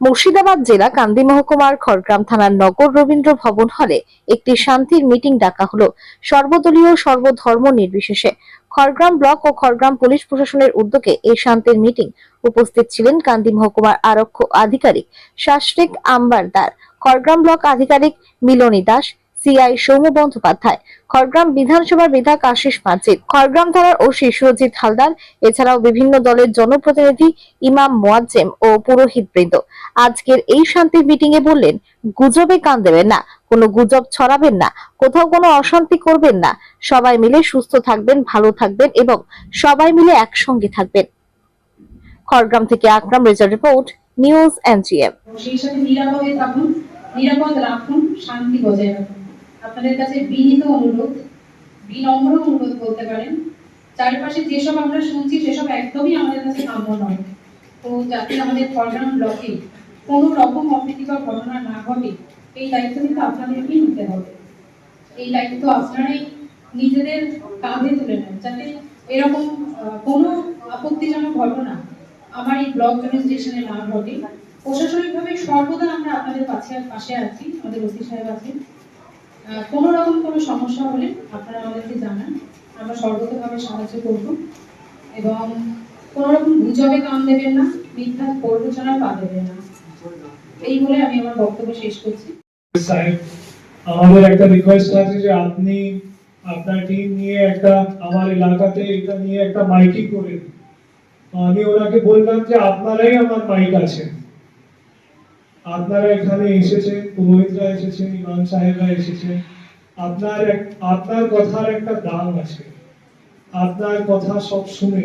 মুর্শিদাবাদ জেলা কান্দি মহকুমার খড়গ্রাম থানার নগর রবীন্দ্র ভবন হলে একটি শান্তির মিটিং ডাকা হলো। সর্বদলীয় সর্বধর্ম নির্বিশেষে খড়গ্রাম ব্লক ও খড়গ্রাম পুলিশ প্রশাসনের উদ্যোগে এই শান্তির মিটিং উপস্থিত ছিলেন কান্দি মহকুমার আরক্ষ আধিকারিক শাস্ত্রিক আম্বারদার খড়গ্রাম ব্লক আধিকারিক মিলনী দাস সিআই সৌম বন্দ্যোপাধ্যায়, খড়গ্রাম বিধানসভার বিধায়ক আশিস মাজিদ, খড়গ্রাম থানার ওসি সুরজিৎ হালদার, এছাড়াও বিভিন্ন দলের জনপ্রতিনিধি ইমাম মোয়াজ্জেম ও পুরোহিত বৃন্দ আজকের এই শান্তি মিটিং এ বললেন, গুজবে কান দেবেন না, কোনো গুজব ছড়াবেন না, কোথাও কোনো অশান্তি করবেন না, সবাই মিলে সুস্থ থাকবেন, ভালো থাকবেন এবং সবাই মিলে একসঙ্গে থাকবেন। খড়গ্রাম থেকে Akram result report, news NGM সেই সাথে নিরাপদে থাকুন, নিরাপদ রাখুন, শান্তি বজায় রাখুন। আপনাদের কাছে বিনীত অনুরোধ, বিনম্র অনুরোধ বলতে পারেন। চারিপাশে যেসব আমরা শুনছি, সেসব একদমই আমাদের কাছে কাম্য নয়। তো যাতে আমাদের খড়গ্রাম ব্লকে কোনো রকম অপ্রীতিকর ঘটনা না ঘটে, এই দায়িত্ব কিন্তু আপনাদেরকেই নিতে হবে। এই দায়িত্ব আপনারাই নিজেদের কাঁধে তুলে নেন, যাতে এরকম কোনো আপত্তিজনক ঘটনা আমার এই ব্লক স্টেশনে না ঘটে। প্রশাসনিকভাবে সর্বদা আমরা আপনাদের পাশে পাশে আছি, আমাদের ওসি সাহেব আছেন। কোনো রকম কোনো সমস্যা হলে আপনারা আমাদেরকে জানান। আমরা সর্বতভাবে সাহায্য করব এবং কোনো রকম গুজবে কান দেবেন না, মিথ্যা প্ররোচনার পা দেবেন না। এই বলে আমি আমার বক্তব্য শেষ করছি। আমাদের একটা রিকোয়েস্ট আছে যে আপনি আপনার টিম নিয়ে একটা, আমার এলাকাতে এটা নিয়ে একটা মাইকিং করে আমি ওনাকে বললাম যে আপনারাই আমার মাইক আছে। আপনারা এখানে এসেছেন, পুরোহিতরা এসেছেন, ইমাম সাহেবরা এসেছেন। আপনার আপনার কথার একটা দাম আছে। আপনার কথা সব শুনে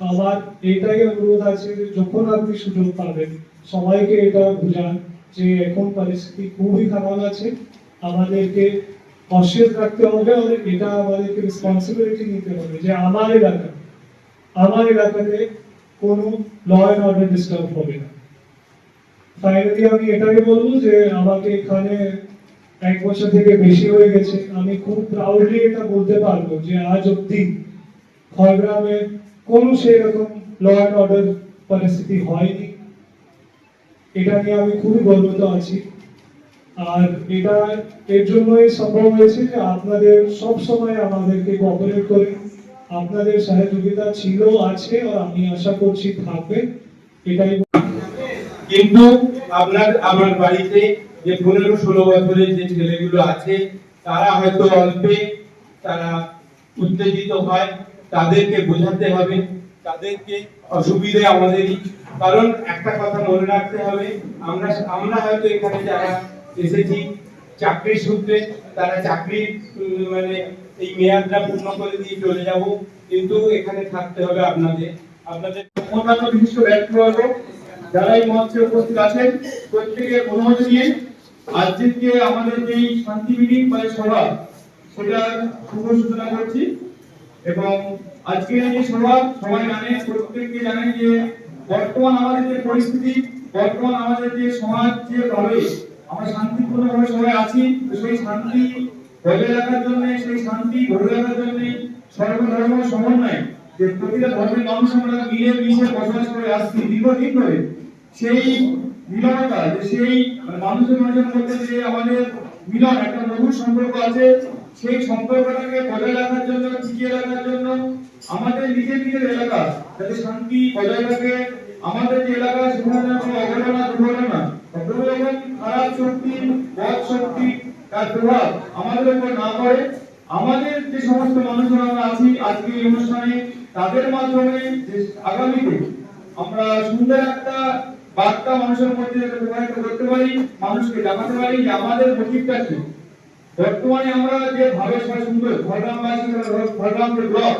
আমার এটাই অনুরোধ আছে যে যখন আপনি সুযোগ পাবেন, সবাইকে এটা বুঝান যে এখন পরিস্থিতি খুবই খারাপ আছে। আমাদেরকে কনসিয়াস রাখতে হবে এটা আমাদেরকে রেসপন্সিবিলিটি নিতে হবে যে আমার এলাকা আমার এলাকাতে কোনো ল অ্যান্ড অর্ডার ডিস্টার্ব হবে না। ফাইনালি আমি এটাই বলব যে আমাকে এখানে এক বছর থেকে বেশি হয়ে গেছে, আমি খুব প্রাউডলি এটা বলতে পারব যে আজ অব্দি খড়গ্রামে কোনো সেরকম ল অ্যান্ড অর্ডার পরিস্থিতি হয়নি। এটা নিয়ে আমি খুবই গর্বিত আছি। আর এটা এর জন্যই সম্ভব হয়েছে যে আপনাদের সব সময় আমাদেরকে কোঅপারেট করে, আপনাদের সহযোগিতা ছিল, আছে, আর আমি আশা করছি থাকবে। এটাই কিন্তু আপনার, আমার বাড়িতে যে পনেরো ষোলো বছরের যে ছেলেগুলো আছে, তারা হয়তো অল্পে তারা উত্তেজিত হয়। তাদেরকে বোঝাতে হবে, তাদেরকে অসুবিধে আমাদেরই। কারণ একটা কথা মনে রাখতে হবে, আমরা আমরা হয়তো এখানে যারা এসেছি, চাকরির সূত্রে তারা চাকরির মানে এই মেয়াদটা পূর্ণ করে দিয়ে চলে যাব। কিন্তু এখানে থাকতে হবে আপনাদের। আপনাদের অন্যান্য বিশিষ্ট ব্যক্তিবর্গ যারা এই মঞ্চে উপস্থিত আছেন প্রত্যেকের অনুমতি নিয়ে আজকে আমাদের যে শান্তি মিটিং বা সভা সেটা শুভ সূচনা করছি। এবং আজকে যে সভা, সবাই জানে, প্রত্যেককে জানেন যে বর্তমান আমাদের যে পরিস্থিতি, বর্তমান আমাদের যে সমাজ যে ভাবে আমরা শান্তিপূর্ণভাবে সবাই আছি সেই শান্তি বজায় রাখার জন্য, সেই শান্তি ধরে রাখার জন্য সর্বধর্ম সমন্বয় যে প্রতিটা ধর্মের মানুষ আমরা মিলে মিশে বসবাস করে আসছি, দীর্ঘদিন ধরে সেই মিলনতা যে সেই মানে মানুষের মানুষের মধ্যে যে আমাদের মিলন, একটা মধুর সম্পর্ক আছে, সেই সম্পর্কটাকে বজায় রাখার জন্য, টিকিয়ে রাখার জন্য আমাদের নিজের নিজের এলাকা, যাতে শান্তি বজায় থাকে। আমাদের যে এলাকা, সেখানে কোনো অঘটনা দুর্ঘটনা কোনো খারাপ শক্তি, বদ শক্তি, তার প্রভাব আমাদের উপর না পড়ে। আমাদের যে সমস্ত মানুষজন আমরা আছি, আজকে এই অনুষ্ঠানে তাদের মাধ্যমে যে আগামীতে আমরা সুন্দর একটা বার্তা মানুষের মধ্যে প্রবাহিত করতে পারি, মানুষকে জানাতে পারি, যে আমাদের মোটিভটা কি? বর্তমানে আমরা যে ভাবে সবাই সুন্দর খড়গ্রামবাসী খড়গ্রাম যে ব্লক,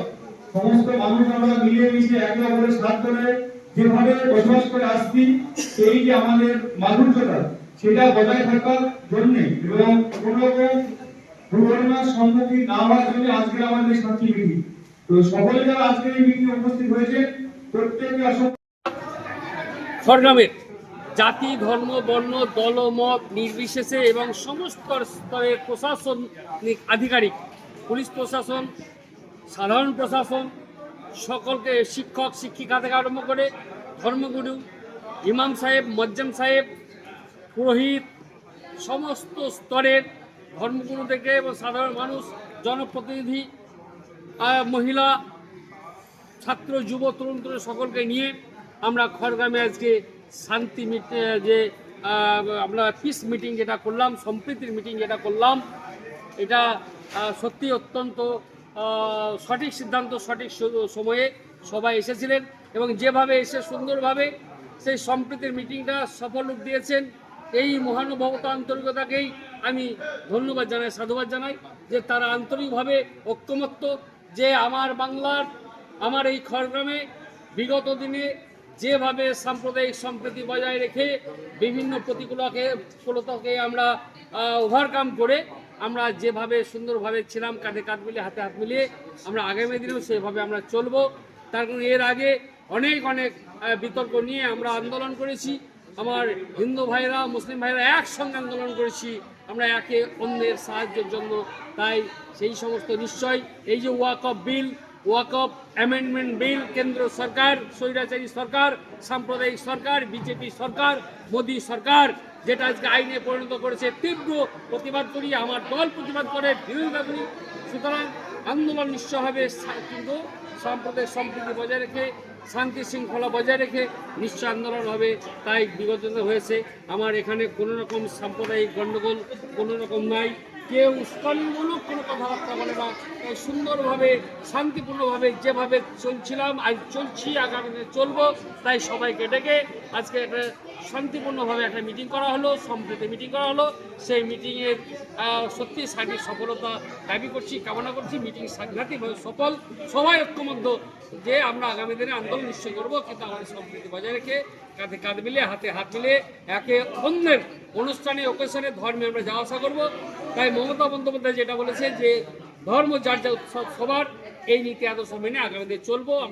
সমস্ত মানুষ আমরা মিলে মিশে একে অপরের সাথ ধরে যেভাবে বসবাস করে আসছি সেই যে আমাদের মাধুর্যতা, সেটা বজায় থাকার জন্য এবং কোনো রকম দুর্ঘটনার সম্মুখীন না হওয়ার জন্য আজকে আমাদের এই শান্তি মিটিং জাতি, ধর্ম, বর্ণ দলমত নির্বিশেষে এবং সমস্ত স্তরের প্রশাসনিক আধিকারিক, পুলিশ প্রশাসন, সাধারণ প্রশাসন, সকলকে শিক্ষক, শিক্ষিকা থেকে আরম্ভ করে ধর্মগুরু, ইমাম সাহেব, মজ্জাম সাহেব, পুরোহিত, সমস্ত স্তরের ধর্মগুরু থেকে এবং সাধারণ মানুষ, জনপ্রতিনিধি মহিলা, ছাত্র, যুব, তরুণ তরুণ সকলকে নিয়ে আমরা খড়গ্রামে আজকে শান্তি যে আমরা পিস মিটিং যেটা করলাম, সম্প্রীতির মিটিং যেটা করলাম, এটা সত্যি অত্যন্ত সঠিক সিদ্ধান্ত, সঠিক সময়ে সবাই এসেছিলেন এবং যেভাবে এসে সুন্দরভাবে সেই সম্প্রীতির মিটিংটা সফল রূপ দিয়েছেন, এই মহানুভবতা আন্তরিকতাকেই আমি ধন্যবাদ জানাই, সাধুবাদ জানাই যে তারা আন্তরিকভাবে ঐক্যমত্য যে আমার বাংলার, আমার এই খড়গ্রামে বিগত দিনে যেভাবে সাম্প্রদায়িক সম্প্রীতি বজায় রেখে বিভিন্ন প্রতিকূলকে প্রতিকূলতাকে আমরা ওভারকাম করে আমরা যেভাবে সুন্দরভাবে ছিলাম, কাঁধে কাঁধ মিলিয়ে, হাতে হাত মিলিয়ে আমরা আগামী দিনেও সেভাবে আমরা চলবো। তার কারণ এর আগে অনেক অনেক বিতর্ক নিয়ে আমরা আন্দোলন করেছি। আমার হিন্দু ভাইরা মুসলিম ভাইরা একসঙ্গে আন্দোলন করেছি। আমরা একে অন্যের সাহায্যের জন্য তাই সেই সমস্ত নিশ্চয় এই যে Waqf bill, Waqf amendment bill, কেন্দ্র সরকার, স্বৈরাচারী সরকার, সাম্প্রদায়িক সরকার, বিজেপি সরকার, মোদী সরকার, যেটা আজকে আইনে পরিণত করেছে, তীব্র প্রতিবাদ করি আমার দল প্রতিবাদ করে বিরোধিতা করি সুতরাং আন্দোলন নিশ্চয়ভাবে সা- কিন্তু সাম্প্রদায়িক সম্প্রীতি বজায় রেখে শান্তি শৃঙ্খলা বজায় রেখে নিশ্চয় আন্দোলন হবে, তাই বিগত হয়েছে। আমার এখানে কোনো রকম সাম্প্রদায়িক গণ্ডগোল, কোনো রকম নাই। কেউ উস্কানিমূলক কোনো কথাবার্তা বলে না। সুন্দরভাবে, শান্তিপূর্ণভাবে যেভাবে চলছিলাম, আজ চলছি আগামী চলবো, তাই সবাইকে ডেকে আজকে একটা শান্তিপূর্ণভাবে একটা মিটিং করা হলো, সম্প্রীতি মিটিং করা হলো। সেই মিটিংয়ের সত্যি সার্বিক সফলতা দাবি করছি, কামনা করছি। মিটিং সাংঘাতিকভাবে সফল। সবাই ঐক্যবদ্ধ যে আমরা আগামী দিনে আন্দোলন নিশ্চয় করব, কিন্তু আমাদের সম্প্রীতি বজায় রেখে কাঁধে কাঁধ মিলে হাতে হাত মিলে একে অন্যের অনুষ্ঠানে ওকেশনে ধর্মে আমরা যাওয়া আসা করব। তাই মমতা বন্দ্যোপাধ্যায় যেটা বলেছে যে, ধর্ম যার যা উৎসব সবার, এই নীতি আদর্শ মেনে আগামী দিনে চলবো।